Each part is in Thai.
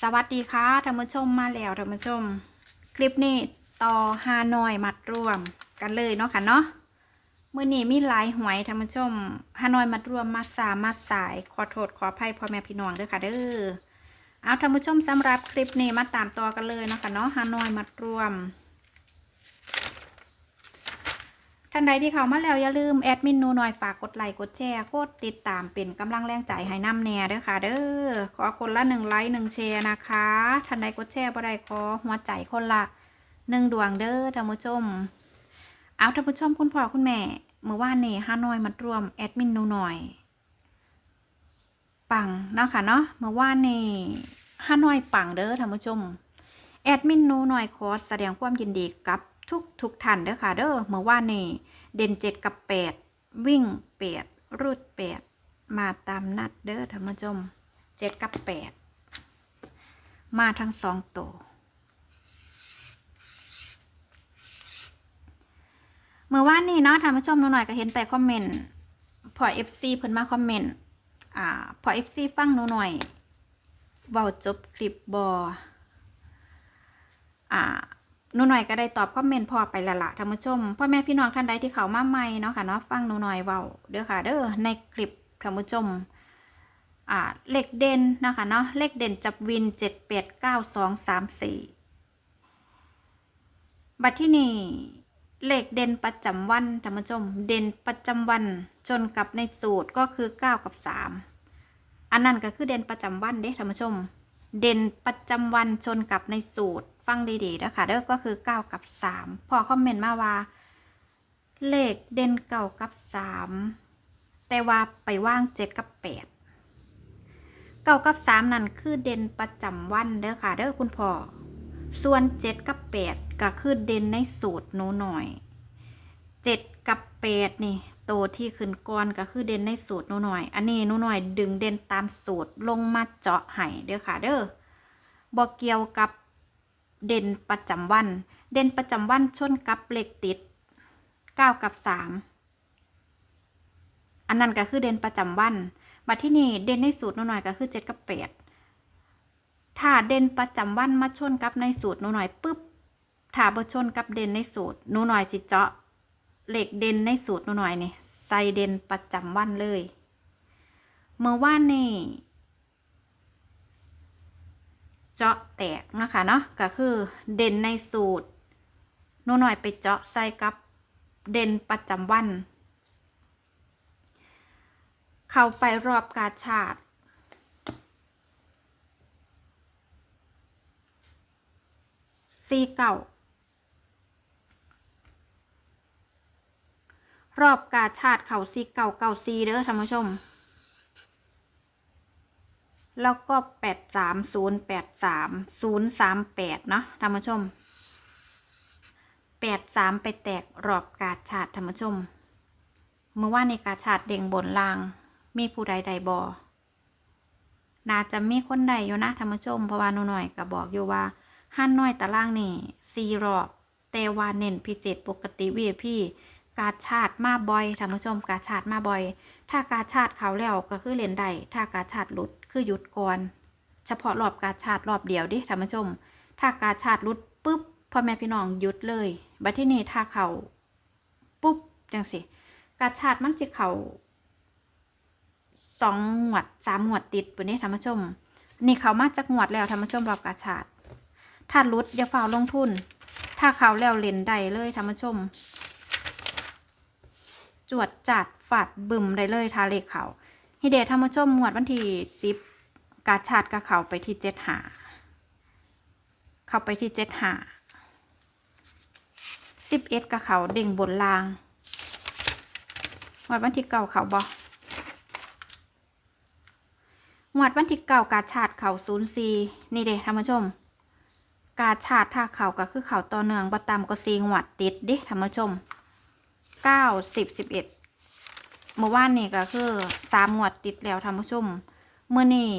สวัสดีค่ะท่านผู้ชมมาแล้วท่านผู้ชม คลิปนี้ต่อฮานอยมัดรวมกันเลยเนาะค่ะเนาะเมื่อนี้มีหลายหวยท่านผู้ชมฮานอยมัดรวมมาสามมาสาย ขอโทษขออภัยพ่อแม่พี่น้องด้วยค่ะเด้อเอาท่านผู้ชมสำหรับคลิปนี้มาตามต่อกันเลยเนาะค่ะเนาะฮานอยมัดรวม ท่านใดที่เข้ามาแล้วอย่าลืมแอดมินนูหน่อยฝากกดไลค์กดแชร์กดติดตามเป็นกำลังแรงใจให้น้ำแน่เด้อค่ะ เด้อขอคนละหนึ่งไลค์หนึ่งแชร์นะคะท่านใดกดแชร์บ่ได้ขอหัวใจคนละหนึ่งดวงเด้อท่านผู้ชม เอาท่านผู้ชมคุณพ่อคุณแม่เมื่อวานนี้ฮานอยมารวมแอดมินนูหน่อยปังเนาะค่ะเนาะเมื่อวานนี้ฮานอยปังเด้อท่านผู้ชมแอดมินนูหน่อยขอแสดงความยินดีกับทุกทุกท่านเด้อค่ะเด้อเมื่อวานนี้ เด่นเจ็ดกับแปดวิ่งแปดรูดแปดมาตามนัดเด้อท่านผู้ชมเจ็ดกับแปดมาทั้งสองตัวเมื่อวานนี้เนาะท่านผู้ชมหนูหน่อยก็เห็นแต่คอมเมนต์พอเอฟซีเพิ่นมาคอมเมนต์อ่าพอเอฟซีฟังหนูหน่อยเว้าจบคลิปบออ่า นูหน่อยก็ได้ตอบคอมเมนต์พอไปละละท่านผู้ชมพ่อแม่พี่น้องท่านใดที่เขามาใหม่เนาะค่ะเนาะฟังหนูหน่อยเว้าเด้อค่ะ เด้อในคลิปท่านผู้ชมอ่าเลขเด่นนะคะเนาะเลขเด่นจับวินเจ็ดแปดเก้าสองสามสี่บัดที่นี่เลขเด่นประจำวันท่านผู้ชม เด่นประจำวันชนกับในสูตรก็คือเก้ากับสามอันนั้นก็คือเด่นประจำวันเด้ท่านผู้ชม เด่นประจำวันชนกับในสูตร ฟังดีๆนะคะเด้อก็คือ9กับ3พอคอมเมนต์มาว่า เลขเด่นเก่ากับ3แต่ว่าไปว่าง7กับ8เก้ากับ3นั่นคือเด่นประจำวันเด้อค่ะเด้อคุณพ่อส่วน7กับ8ก็คือเด่นในสูตรหนูหน่อย7กับ8นี่โตที่ขึ้นก่อนก็คือเด่นในสูตรหนูหน่อย อันนี้หนูหน่อยดึงเด่นตามสูตรลงมาเจาะให้เด้อค่ะเด้อบอกเกี่ยวกับ เด่นประจำวัน เด่นประจำวันชนกับเลขติด 9 กับ3อันนั้นก็คือเด่นประจำวันมาที่นี่เด่นในสูตรหนูหน่อยก็คือ 7 กับ 8 ถ้าเด่นประจำวันมาชนกับในสูตรหนูหน่อยปุ๊บถ้าบ่ชนกับเด่นในสูตรหนูหน่อยจิเจาะเหลขเด่นในสูตรหนูหน่อยนี่ใส่เด่นประจำวันเลย เมื่อว่านนี่ เจาะแตกนะคะเนาะก็คือเด่นในสูตรหนูหน่อยไปเจาะใส่กับเด่นประจำวัน เข้าไปรอบกาชาติซีเก่ารอบกาชาติเข่าซีเก่าเก่าซีเด้อท่านผู้ชม แล้วก็แปดสามศูนย์แปดสามศูนย์สามแปดเนาะท่านผู้ชมแปดสามไปแตกรอบกาชาติท่านผู้ชม เมื่อว่าในกาชาติเด้งบนลาง มีผู้ใดใดบอน่าจะมีคนใดอยู่นะท่านผู้ชมเพราะว่าหนูหน่อยก็บอกอยู่ว่าห้านน้อยตารางนี่สี่รอบ แต่ว่าเน้นพิเศษปกติวีพี่ กาชาติมาบ่อยท่านผู้ชมกาชาติมาบ่อย ถ้ากาชาติเขาแล้วก็คือเล่นได้ถ้ากาชาติหลุดคือหยุดก่อน เฉพาะรอบกาชาติรอบเดียวดิท่านผู้ชม ถ้ากาชาติหลุดปุ๊บพ่อแม่พี่น้องหยุดเลยบัดที่นี่ถ้าเขาปุ๊บจังสิกาชาติมันสิเขาสองหวดสามหวดติดปุ่นนี้ท่านผู้ชม นี่เขามาจากหวดแล้วท่านผู้ชมรอบกาชาติถ้าลุดอย่าฝ่าลงทุน ถ้าเขาแล้วเล่นได้เลยท่านผู้ชม จวดจัดฝาดบึมได้เลยทาเลขเขาฮิเดธรรมชมหมวดวันที่สิบกาชาดกับเขาไปที่เจ็ดหาเข้าไปที่เจ็ดหาสิบเอ็ดกับเขาเด่งบนลางหมวดวันที่เก่าเขาบอหมวดวันที่เก่ากาชาดเขาศูนย์ซีนี่เด้ท่านผู้ชมกาชาดถ้าเขาก็คือเขาต่อเนื่องบ่ต่ำก็ซีงหวัดติดเดิท่านผู้ชม เก้าสิบสิบเอ็ดเมื่อวานนี่ก็คือสามงวดติดแล้วท่านผู้ชมเมื่อนี่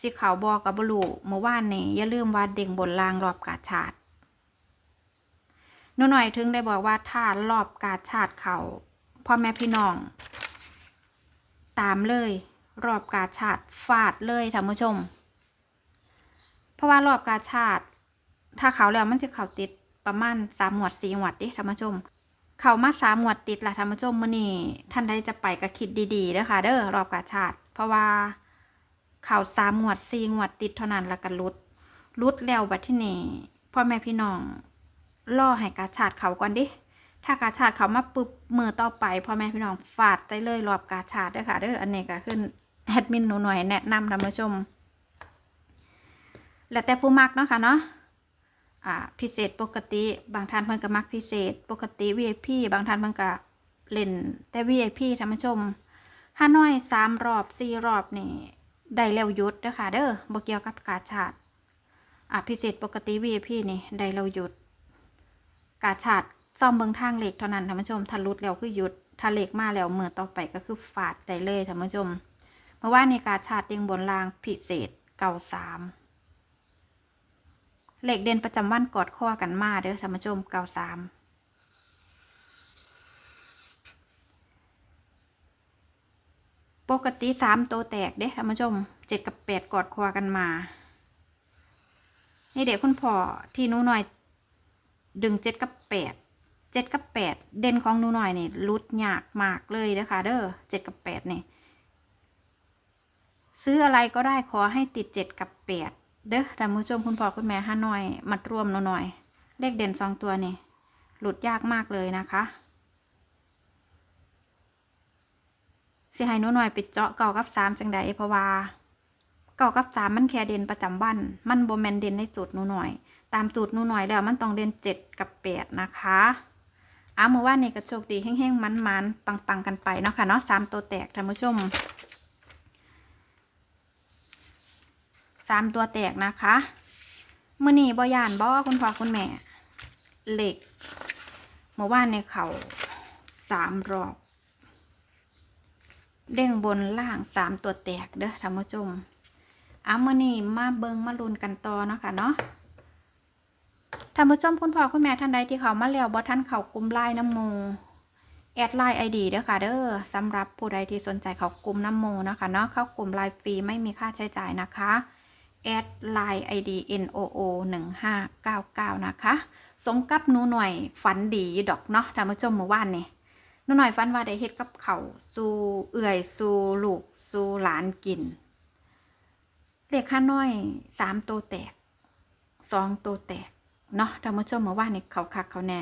สิขาวบอกกับบลูเมื่อวานนี่อย่าลืมว่าเด้งบนรางรอบกาชาดหนูหน่อยถึงได้บอกว่าถ้ารอบกาชาดเขาพ่อแม่พี่น้อง ตามเลย รอบกาชาดฟาดเลยท่านผู้ชม เพราะว่ารอบกาชาตถ้าเขาแล้วมันจะเขาติดประมาณสามหมวดสี่หมวดดิท่านผู้ชม เขามาสามหมวดติดละท่านผู้ชมมื้อนี้ท่านใดจะไปก็คิดดีๆเด้อค่ะ เด้อรอบกาชาติ เพราะว่าเขาสามหมวดสี่หมวดติดเท่านั้นแล้วก็หลุดลุดแล้วบัดที่นี่พ่อแม่พี่น้องรอให้กาชาติเขาก่อนดิถ้ากาชาติเขามาปุ๊บมือต่อไปพ่อแม่พี่น้องฟาดได้เลยรอบกาชาติเด้อค่ะเด้ออันนี้ก็ขึ้นแอดมินหนูหน่อยแนะนำท่านผู้ชม แล้วแต่ผู้มักเนาะค่ะเนาะ พิเศษปกติ บางท่านเพิ่นก็มักพิเศษ ปกติ VIP บางท่านเพิ่นก็เล่นแต่ VIP ท่านผู้ชมห้าน้อยสามรอบสี่รอบนี่ได้แล้วยุดเด้อค่ะเด้อบ่เกี่ยวกับกาชาติอ่าพิเศษปกติ VIP นี่ได้แล้วยุด กาชาติซ่อมเบิ่งทางเหล็กเท่านั้นท่านผู้ชมถ้าลุดแล้วคือหยุดถ้าเหล็กมาแล้วมือต่อไปก็คือฟาดได้เลยท่านผู้ชมเพราะว่าในกาชาติงบนรางพิเศษเก่าสาม เหล็กเด่นประจำวันกอดข้อกันมาเด้อท่านผู้ชมเก้าสามปกติสามตัวแตกเด้ท่านผู้ชมเจ็ดกับแปดกอดคอกันมา นี่เด็กคุณพ่อที่นูหน่อย ดึงเจ็ดกับแปดเจ็ดกับแปดเด่นของนูหน่อยนี่ลุดยากมากเลยเด้อค่ะเด้อเจ็ดกับแปดนี่ ซื้ออะไรก็ได้ขอให้ติดเจ็ดกับแปด เด้อท่านผู้ชมคุณพ่อคุณแม่ห้าหน่อย มัดรวมหน่อย เลขเด่นสองตัวนี่ หลุดยากมากเลยนะคะสิให้หนูหน่อยปิดเจาะเก่ากับสามจังใดเพราะว่าเก่ากับสามมันแค่เด่นประจำวัน มันโบแมนเด่นในสูตรหนูหน่อย ตามสูตรหนูหน่อยแล้วมันต้องเด่นเจ็ดกับแปดนะคะอ้ามือว่านี่ก็โชคดีแห้งๆมันๆปังๆกันไปเนาะค่ะเนาะสามตัวแตกท่านผู้ชม สามตัวแตกนะคะมือนี่บอยานบอคุณพ่อคุณแม่ เหล็กเมื่อวานในเขาสามรอบเด้งบนล่างสามตัวแตกเด้อท่านผู้ชมเอามือนี่มาเบิงมาลุนกันต่อเนาะคะเนาะท่านผู้ชมคุณพ่อคุณแม่ท่านใดที่เขามาแล้วบอท่านเขากลุ่มไล่น้ำโมแอดไลน์ไอดีเด้อค่ะเด้อสำหรับผู้ใดที่สนใจเขากลุ่มน้ำโมนะคะเนาะเข้ากลุ่มไลน์ฟรีไม่มีค่าใช้จ่ายนะคะ แอดไลน์ ID NOO 1599 นะคะสมกับหนูหน่อยฝันดีดอกเนาะท่านผู้ชมเมื่อวานนี่หนูหน่อยฝันว่าได้เฮ็ดกับเขาสู่เอื่อยสู่ลูกสู่หลานกินเลขค่าน้อยสามตัวแตกสองตัวแตกเนาะท่านผู้ชมเมื่อวานนี่เขาคักเขาแน่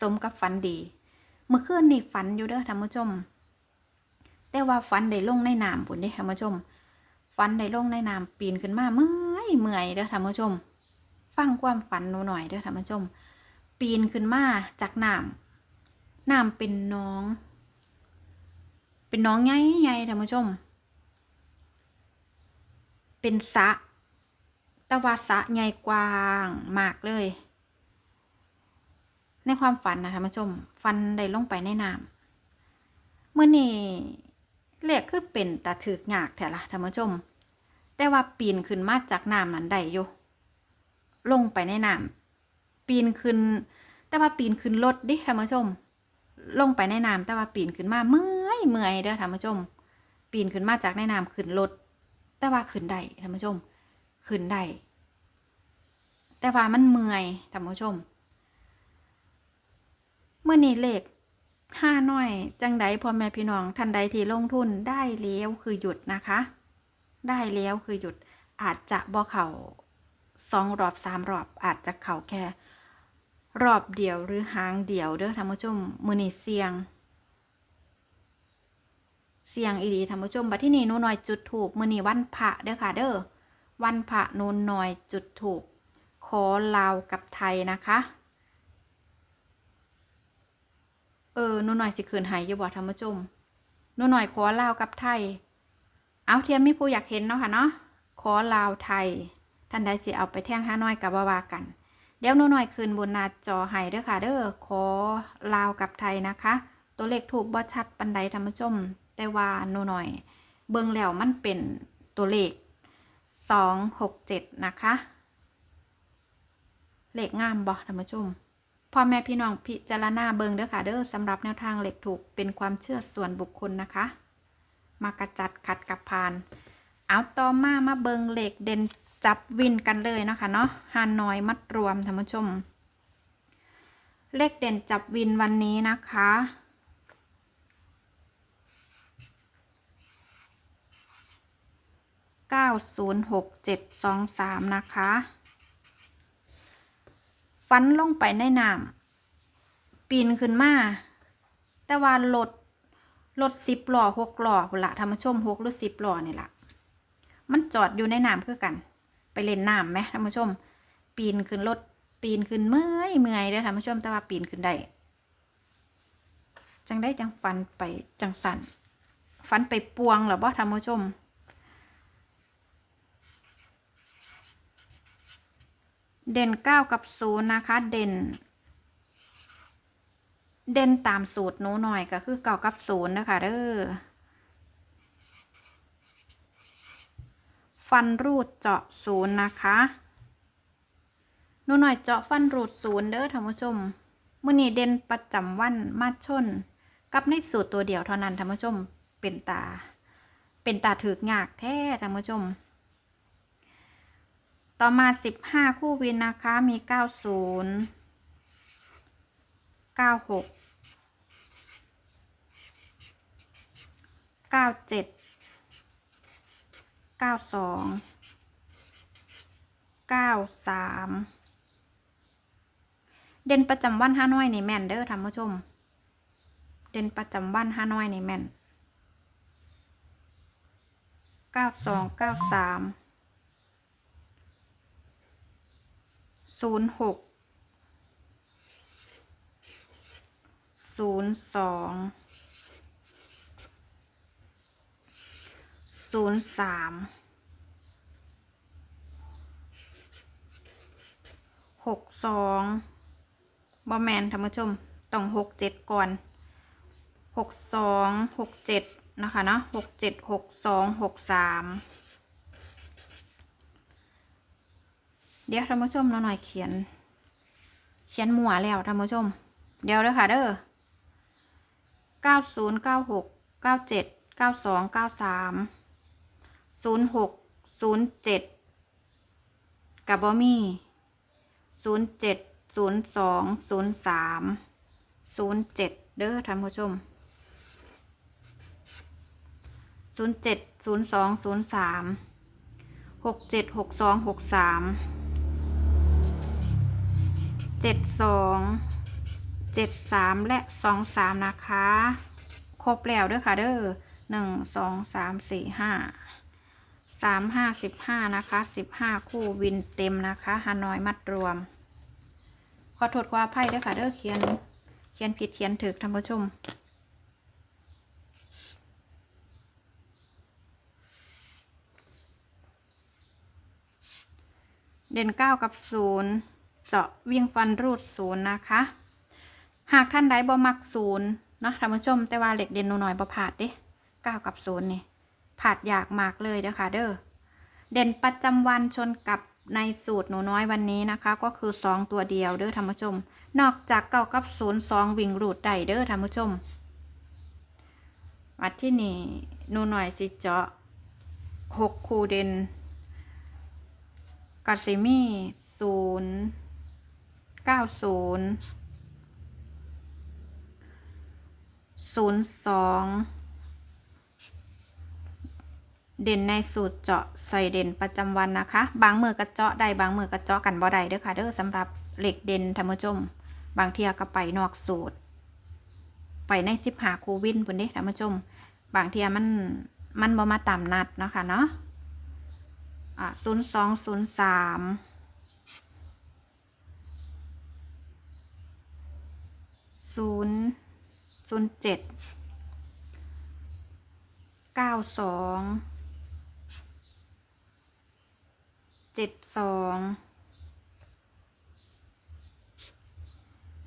สมกับฝันดี เมื่อคืนนี่ฝันอยู่เด้อท่านผู้ชม แต่ว่าฝันได้ลงในน้ำพุ่นเด้ท่านผู้ชม ฝันได้ลงในน้ำปีนขึ้นมาเมื่อยเมื่อยเด้อท่านผู้ชม ฟังความฝันหนูหน่อยเด้อท่านผู้ชม ปีนขึ้นมาจากน้ำน้ำเป็นน้อง เป็นน้องใหญ่ใหญ่ท่านผู้ชม เป็นสะต่ว่าสะใหญ่กว้างมากเลย ในความฝันนะท่านผู้ชม ฟันได้ลงไปในน้ำเมื่อนี่เลขคือเป็นตาถือกยากแถละท่านผู้ชม แต่ว่าปีนขึ้นมาจากน้ำนั้นได้อยู่ลงไปในน้ำปีนขึ้น แต่ว่าปีนขึ้นรถดิท่านผู้ชม ลงไปในน้ำแต่ว่าปีนขึ้นมาเมื่อยเมื่อยเด้อท่านผู้ชม ปีนขึ้นมาจากในน้ำขึ้นรถแต่ว่าขึ้นได้ท่านผู้ชม ขึ้นได้แต่ว่ามันเมื่อยท่านผู้ชม เมื่อนี้เลขห้าน้อย จังใดพ่อแม่พี่น้องท่านใดที่ลงทุนได้แล้วคือหยุดนะคะ ได้แล้วคือหยุดอาจจะบ่เข่าสองรอบสามรอบอาจจะเข่าแค่ รอบเดียวหรือหางเดียวเด้อท่านผู้ชมมือนี่เสียง เสียงอีดีท่านผู้ชมบัดที่นี่นูน้อยจุดถูกมือนี่วันพระเด้อค่ะ เด้อวันพระนูน้อยจุดถูกขอลาวกับไทยนะคะ เออนูน่อยสิคืนหายอยู่บ่ท่านผู้ชมนูน่อยขอลาวกับไทย เอาเทียมมีผู้อยากเห็นเนาะค่ะเนาะขอลาวไทย ท่านใดสิเอาไปแท่งห้าน้อยกับว่าวากัน เดี๋ยวนูหน่อยคืนบนหน้าจอให้เด้อค่ะ เด้อขอลาวกับไทยนะคะ ตัวเลขถูกบ่ชัดปันใดท่านผู้ชม แต่ว่านูหน่อย เบิ่งแล้วมันเป็นตัวเลขสองหกเจ็ดนะคะ เลขงามบ่ท่านผู้ชมพ่อแม่พี่น้องพิจารณาเบิงเด้อค่ะเด้อสำหรับแนวทางเหล็กถูกเป็นความเชื่อส่วนบุคคลนะคะ มากระจัดขัดกับพาน เอาต่อมามาเบิงเหล็กเด่นจับวินกันเลยนะคะเนาะฮานอยมัดรวมท่านผู้ชม เลขเด่นจับวินวันนี้นะคะเก้าศูนย์หกเจ็ดสองสามนะคะ ฟันลงไปในน้ำปีนขึ้นมา แต่ว่ารถ รถสิบล้อหกล้อพุ่นละท่านผู้ชมหกหรือสิบล้อนี่ละมันจอดอยู่ในน้ำคือกัน ไปเล่นน้ำไหมท่านผู้ชม ปีนขึ้นรถปีนขึ้นเมื่อยเมื่อยเด้อท่านผู้ชมแต่ว่าปีนขึ้นได้จังได้จังฟันไปจังสันฟันไปปวงเหรอบ่ท่านผู้ชมเด่นเก้ากับศูนย์นะคะ เด่น เด่นตามสูตรหนูหน่อยก็คือเก้ากับศูนย์นะคะเด้อฟันรูดเจาะศูนย์นะคะหนูหน่อยเจาะฟันรูดศูนย์เด้อท่านผู้ชมมื่อนี้เด่นประจำวันมาชน กับในสูตรตัวเดียวเท่านั้นท่านผู้ชมเป็นตา เป็นตาถือกยากแท้ท่านผู้ชม ต่อมา 15 คู่วินนะคะมี 90 96 97 92 93เด่นประจำวันห้าน้อยในแม่นเด้อท่านผู้ชม เด่นประจำวันห้าน้อยในแม่น92 93ศูนย์หก ศูนย์สองศูนย์สามหกสองบอแมนท่านผู้ชมต้องหกเจ็ดก่อนหกสองหกเจ็ดนะคะเนาะหกเจ็ดหกสองหกสามเดี๋ยวท่านผู้ชมเราหน่อยเขียน เขียนหมัวแล้วท่านผู้ชม เดี๋ยวเด้อค่ะเด้อ เก้าศูนย์เก้าหกเก้าเจ็ดเก้าสองเก้าสามศูนย์หกศูนย์เจ็ดกับบอมี่ศูนย์เจ็ดศูนย์สองศูนย์สามศูนย์เจ็ดเด้อท่านผู้ชมศูนย์เจ็ดศูนย์สองศูนย์สามหกเจ็ดหกสองหกสามเจ็ดสอง เจ็ดสามและสองสามนะคะ ครบแล้วเด้อค่ะเด้อหนึ่งสองสามสี่ห้าสามห้าสิบห้านะคะสิบห้าคู่วินเต็มนะคะฮานอยมัดรวม ขอโทษความอภัยเด้อค่ะเด้อเขียน เขียนผิดเขียนถูกท่านผู้ชมเด่นเก้ากับศูนย์เจาะวียงฟันรูดศูนย์นะคะ หากท่านใดบ่มักศูนย์เนาะท่านผู้ชม แต่ว่าเหล็กเด่นหนูหน่อยบ่ผาดเด้เก้ากับศูนย์นี่ผาดยากมากเลยเด้อค่ะเด้อเด่นประจำวันชนกับในสูตรหนูน้อยวันนี้นะคะ ก็คือสองตัวเดียวเด้อท่านผู้ชม นอกจากเก้ากับศูนย์สองวิ่งรูดได้เด้อท่านผู้ชม วัดที่นี่หนูหน่อยสิเจาะหกคูเด่นกัตซิมี่ศูนย์เก้าศูนย์ ศูนย์สองเด่นในสูตรเจาะใส่เด่นประจำวันนะคะ บางมือกระเจาะได้บางมือกระเจาะกันบ่ได้เด้อค่ะเด้อสำหรับเหล็กเด่นธรรมชม บางเทียก็ไปนอกสูตร ไปในสิบหาคูวินพุ่นเด้ธรรมชม บางเทียมันมันบ่มาตามนัดเนาะคะเนาะอะศูนย์สองศูนย์สามศูนย์ ศูนย์เจ็ดเก้าสองเจ็ดสอง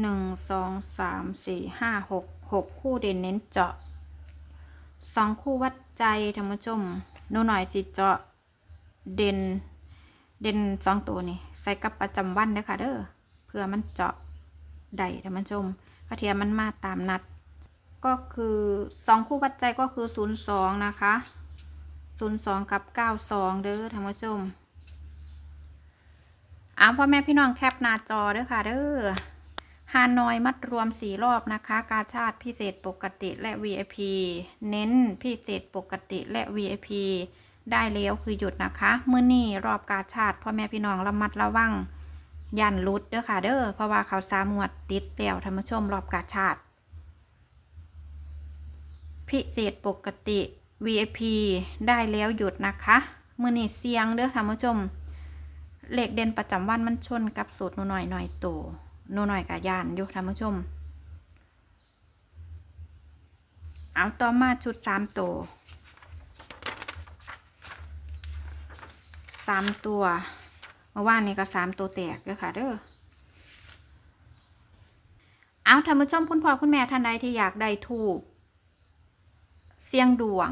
หนึ่งสองสามสี่ห้าหกหกคู่เด่นเน้นเจาะสองคู่วัดใจท่านผู้ชมหนูหน่อยจิเจาะเด่นเด่นสองตัวนี่ใส่กับประจำวันเด้อค่ะเด้อเพื่อมันเจาะได้ท่านผู้ชมกระเทียมมันมาตามนัด ก็คือสองคู่วัดใจก็คือศูนย์สองนะคะศูนย์สองกับเก้าสองเด้อท่านผู้ชมเอาพ่อแม่พี่น้องแคปหน้าจอเด้อค่ะเด้อฮานอยมัดรวมสี่รอบนะคะ กาชาติพิเศษปกติและ VIP เน้นพิเศษปกติและ VIP ได้แล้วคือหยุดนะคะมื้อนี้รอบกาชาติพ่อแม่พี่น้องระมัดระวัง ยันรุดเด้อค่ะเด้อเพราะว่าเขาสามวดติดแล้วท่านผู้ชมรอบกาชาติ พิเศษปกติ VIP ได้แล้วหยุดนะคะ มือนี่เสียงเด้อท่านผู้ชม เลขเด่นประจำวันมันชนกับสูตรหนูหน่อยหน่อยโตหนูหน่อยกับยานอยู่ท่านผู้ชม เอาต่อมาชุดสามตัวสามตัวเมื่อวานนี้ก็สามตัวแตกเด้อค่ะเด้อเอาท่านผู้ชมคุณพ่อคุณแม่ท่านใดที่อยากได้ถูก เสียงดวง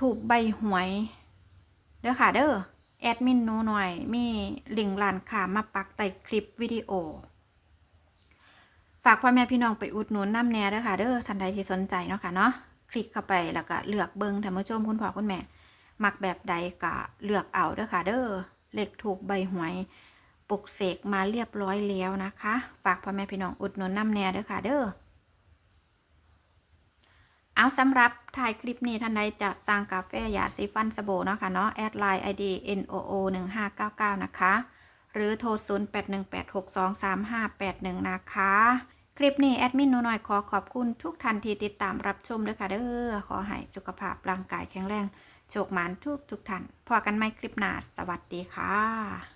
ถูกใบหวยเด้อค่ะเด้อแอดมินนูหน่อย มีลิงก์ร้านค้ามาปักใต้คลิปวิดีโอ ฝากพ่อแม่พี่น้องไปอุดหนุนน้ำแน่เด้อค่ะเด้อท่านใดที่สนใจเนาะค่ะเนาะคลิกเข้าไปแล้วก็เลือกเบิ้งท่านผู้ชมคุณพ่อคุณแม่มักแบบใดก็เลือกเอาเด้อค่ะเด้อเลขถูกใบหวยปลุกเสกมาเรียบร้อยแล้วนะคะ ฝากพ่อแม่พี่น้องอุดหนุนน้ำแน่เด้อค่ะเด้อ เอาสำหรับถ่ายคลิปนี้ท่านใดจะสั่งกาแฟหยาสีฟันสบู่เนาะค่ะเนาะแอดไลน์ ID NOO 1599 นะคะ หรือโทร 0818623581 นะคะ คลิปนี้แอดมินหนูหน่อยขอขอบคุณทุกท่านที่ติดตามรับชมด้วยค่ะเด้อขอให้สุขภาพร่างกายแข็งแรงโชคหมานทุกทุกท่านพอกันไหมคลิปหน้าสวัสดีค่ะ